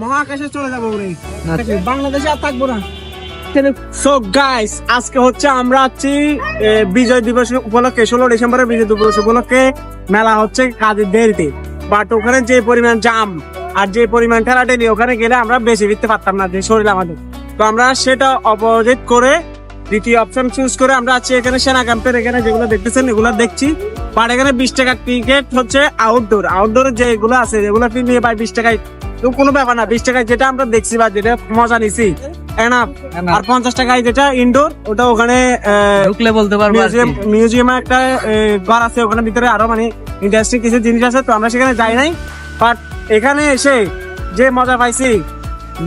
মহাকাশে চলে যাব রে বাংলাদেশে আর থাকব না। সো গাইস আজকে হচ্ছে আমরা আছি বিজয় দিবস উপলক্ষে ষোলো ডিসেম্বরের বিজয় দিবস উপলক্ষে মেলা হচ্ছে কাজের দেরিতে বাট ওখানে যে পরিমাণ জাম আর যে পরিমাণ ঠেলাঠেলি ওখানে গেলে আমরা বেশি ফিরতে পারতাম না যে শরীর আমাদের। তো আমরা সেটা অপোজিট করে দ্বিতীয় অপশন চুজ করে আমরা আছি এখানে সেনা ক্যাম্পের এখানে যেগুলো দেখতেছেন এগুলো দেখছি। বাট এখানে বিশ টাকার টিকিট হচ্ছে আউটডোর আউটডোর যেগুলো আছে যেগুলো আপনি নিয়ে পাই বিশ টাকায় তো কোনো ব্যাপার না বিশ টাকায় যেটা আমরা দেখছি বা যেটা মজা নিছি এনাফ. আর পঞ্চাশ টাকায় যেটা ইনডোর ওটা ওখানে ঢুকলে বলতে পারব মিউজিয়াম একটা ঘর আছে ওখানে ভিতরে আরও মানে ইন্টারেস্টিং কিছু জিনিস আছে তো আমরা সেখানে যাই নাই। বাট এখানে এসে যে মজা পাইছি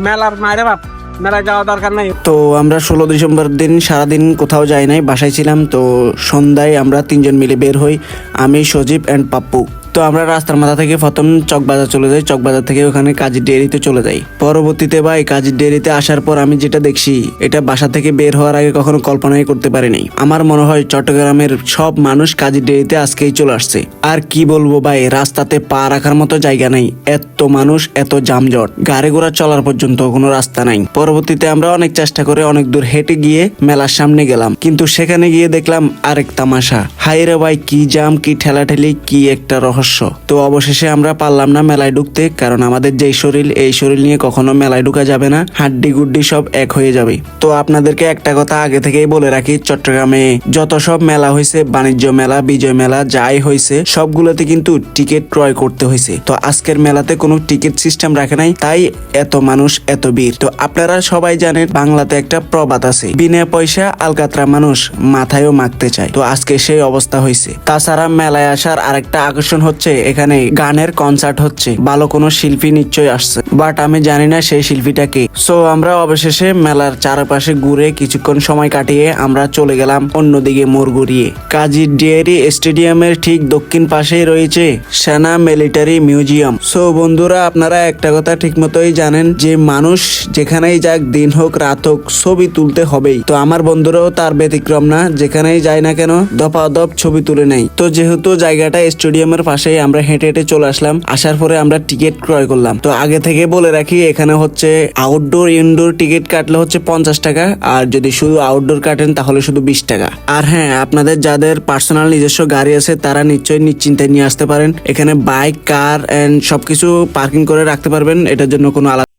মেলার মায়ের বাপ মেলায় যাওয়া দরকার নাই। তো আমরা ষোলো ডিসেম্বর দিন সারাদিন কোথাও যাই নাই বাসায় ছিলাম তো সন্ধ্যায় আমরা তিনজন মিলে বের হই আমি সজীব অ্যান্ড পাপ্পু। তো আমরা রাস্তার মাথা থেকে প্রথম চকবাজার চলে যাই। চকবাজার থেকে ওখানে কাজের ডেয়ারিতে চলে যাই। পরবর্তীতে ভাই কাজের ডেয়ারিতে আসার পর আমি যেটা দেখছি, এটা বাসা থেকে বের হওয়ার আগে কখনো কল্পনাই করতে পারিনি। আমার মনে হয় চট্টগ্রামের সব মানুষ কাজের ডেয়ারিতে আজকেই চলে আসছে। আর কি বলব ভাই, রাস্তাতে পা রাখার মতো জায়গা নাই। এত মানুষ, এত যানজট। গাড়ি ঘোড়া চলার পর্যন্ত কোনো রাস্তা নাই। পরবর্তীতে আমরা অনেক চেষ্টা করে অনেক দূর হেঁটে গিয়ে মেলার সামনে গেলাম। কিন্তু সেখানে গিয়ে দেখলাম আরেক তামাশা। হাই রে ভাই, কি জাম, কি ঠেলাঠেলি, কি একটা রহস্য। তো অবশেষে আমরা পারলাম না মেলায় ঢুকতে, কারণ আমাদের যেই শরীর, এই শরীর নিয়ে কখনো মেলায় ঢুকা যাবে না। হাড্ডি গুড্ডি সব এক হয়ে যাবে। তো আপনাদেরকে একটা কথা আগে থেকেই বলে রাখি, চট্টগ্রামে যত সব মেলা হয়েছে বাণিজ্য মেলা, বিজয় মেলা, যাই হয়েছে সবগুলোতে কিন্তু টিকিট ক্রয় করতে হয়েছে তো আজকের মেলাতে কোনো টিকিট সিস্টেম রাখে নাই, তাই এত মানুষ, এত ভিড়। তো আপনারা সবাই জানেন, বাংলাতে একটা প্রবাদ আছে, বিনা পয়সা আলকাতরা মানুষ মাথায়ও মাখতে চায়। তো আজকে সেই অবস্থা হয়েছে তাছাড়া মেলায় আসার আরেকটা আকর্ষণ হচ্ছে এখানে গানের কনসার্ট হচ্ছে। ভালো কোনো শিল্পী নিশ্চয়ই আসছে বাট আমি জানি না সেই শিল্পীটা কে। সো আমরা অবশেষে মেলার চারপাশে ঘুরে কিছুক্ষণ সময় কাটিয়ে আমরা চলে গেলাম অন্যদিকে মোড় ঘুরিয়ে কাজী ডেয়ারি স্টেডিয়ামের ঠিক দক্ষিণ পাশেই রয়েছে সেনা মিলিটারি মিউজিয়াম। সো বন্ধুরা, আপনারা একটা কথা ঠিক মতোই জানেন যে, মানুষ যেখানেই যাক, দিন হোক, রাত হোক, ছবি তুলতে হবেই। তো আমার বন্ধুরাও তার ব্যতিক্রম না, যেখানেই যায় না কেন দফা দপ ছবি তুলে নেই তো যেহেতু জায়গাটা স্টেডিয়ামের পাশেই আমরা হেঁটে হেঁটে চলে আসলাম। আসার পরে আমরা টিকিট ক্রয় করলাম। তো আগে থেকে বলে রাখি, এখানে হচ্ছে আউটডোর ইনডোর টিকিট কাটলে হচ্ছে পঞ্চাশ টাকা, আর যদি শুধু আউটডোর কাটেন তাহলে শুধু বিশ টাকা। আর হ্যাঁ আপনাদের যাদের পার্সোনাল নিজস্ব গাড়ি আছে, তারা নিশ্চয়ই নিশ্চিন্তায় নিয়ে আসতে পারেন। এখানে বাইক কার অ্যান্ড সবকিছু পার্কিং করে রাখতে পারবেন। এটার জন্য কোনো আলাদা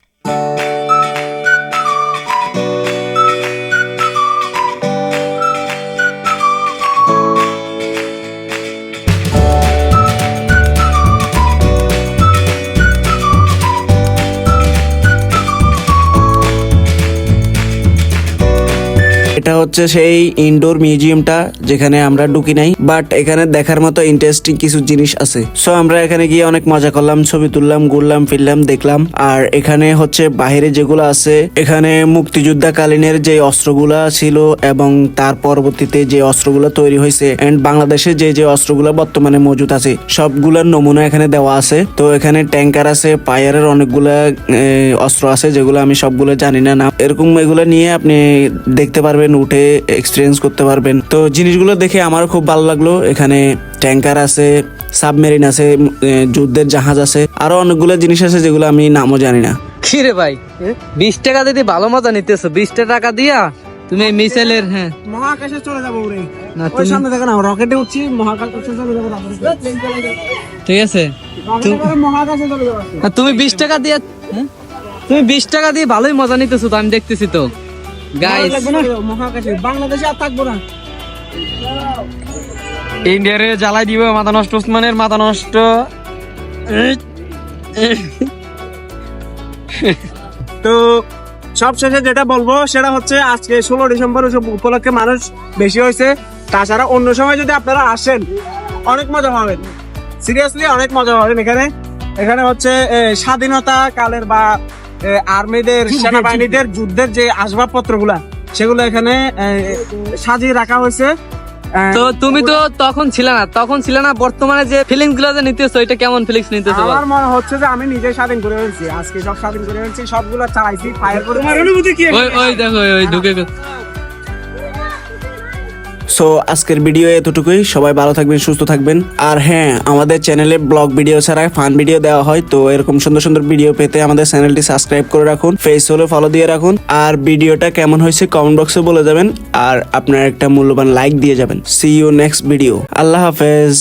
হচ্ছে সেই ইনডোর মিউজিয়ামটা যেখানে আমরা ঢুকি নাই বাট এখানে দেখার মতো ইন্টারেস্টিং কিছু জিনিস আছে। সো আমরা এখানে গিয়ে অনেক মজা করলাম, ছবি তুললাম, ঘুরলাম, ফিরলাম, দেখলাম। আর এখানে হচ্ছে বাহিরে যেগুলো আছে, এখানে মুক্তিযোদ্ধাকালীনের যে অস্ত্রগুলা ছিল এবং তার পরবর্তীতে যে অস্ত্রগুলো তৈরি হয়েছে এন্ড বাংলাদেশে যে যে অস্ত্রগুলো বর্তমানে মজুদ আছে, সবগুলোর নমুনা এখানে দেওয়া আছে। তো, এখানে ট্যাঙ্কার আছে, পায়ারের অনেকগুলা অস্ত্র আছে, যেগুলো আমি সবগুলো জানি না এরকম এগুলো নিয়ে আপনি দেখতে পারবেন উঠে এক্সপিরিয়েন্স করতে পারবেন। তো জিনিসগুলো দেখে আমারও খুব ভালো লাগল। এখানে ট্যাঙ্কার আছে সাবমেরিন আছে যুদ্ধের জাহাজ আছে আরও অনেকগুলো জিনিস আছে যেগুলো আমি নামও জানি না। কি ভাই? বিশ টাকা দিতে ভালো মজা নিতেছো। বিশ টাকা দিয়া তুমি এই মিসাইলের হ্যাঁ। মহাকাশে চলে যাব রে। না তুমি সামনে দেখো না রকেটে উঠছি মহাকাশে চলে যাব ঠিক আছে। মহাকাশে চলে যাব। তুমি বিশ টাকা দিয়ে হ্যাঁ? তুমি বিশ টাকা দিয়ে ভালোই মজা নিতেছো তো আমি দেখতেছি তো। গাইস মহাকাশে বাংলাদেশে আর থাকব না। ইন্ডিয়ারে জ্বালাই দিব মাথা নষ্ট ওসমানের মাথা নষ্ট। তো সবশেষে যেটা বলব সেটা হচ্ছে আজকে ষোলো ডিসেম্বর উপলক্ষে মানুষ বেশি হয়েছে। তাছাড়া অন্য সময় যদি আপনারা আসেন অনেক মজা পাবেন। সিরিয়াসলি অনেক মজা পাবেন এখানে। এখানে হচ্ছে স্বাধীনতা কালের বা আর্মিদের সেনাবাহিনীদের যুদ্ধের যে আসবাবপত্রগুলা সেগুলো এখানে সাজিয়ে রাখা হয়েছে। তো তুমি তো তখন ছিল না তখন ছিল না বর্তমানে যে ফিলিংসগুলো যে নিতে নিতেছো এটা কেমন ফিলিংস নিতে হচ্ছে আমার মনে হচ্ছে যে আমি নিজে স্বাধীন করে ফেলছি আজকে সব স্বাধীন করে ফেলছি সবগুলো চালাইছি ফায়ার করে তোমার অনুভূতি কি? ওই ওই দেখো ওই, ওই ঢুকে গেছে। সো আজকের ভিডিও এতটুকুই। সবাই ভালো থাকবেন, সুস্থ থাকবেন। আর হ্যাঁ আমাদের চ্যানেলে ব্লগ ভিডিও ছাড়া ফান ভিডিও দেওয়া হয়। তো এরকম সুন্দর সুন্দর ভিডিও পেতে আমাদের চ্যানেলটি সাবস্ক্রাইব করে রাখুন ফেস হলে ফলো দিয়ে রাখুন। আর ভিডিওটা কেমন হয়েছে কমেন্ট বক্সে বলে যাবেন আর আপনার একটা মূল্যবান লাইক দিয়ে যাবেন। সি ইউ নেক্সট ভিডিও আল্লাহ হাফেজ।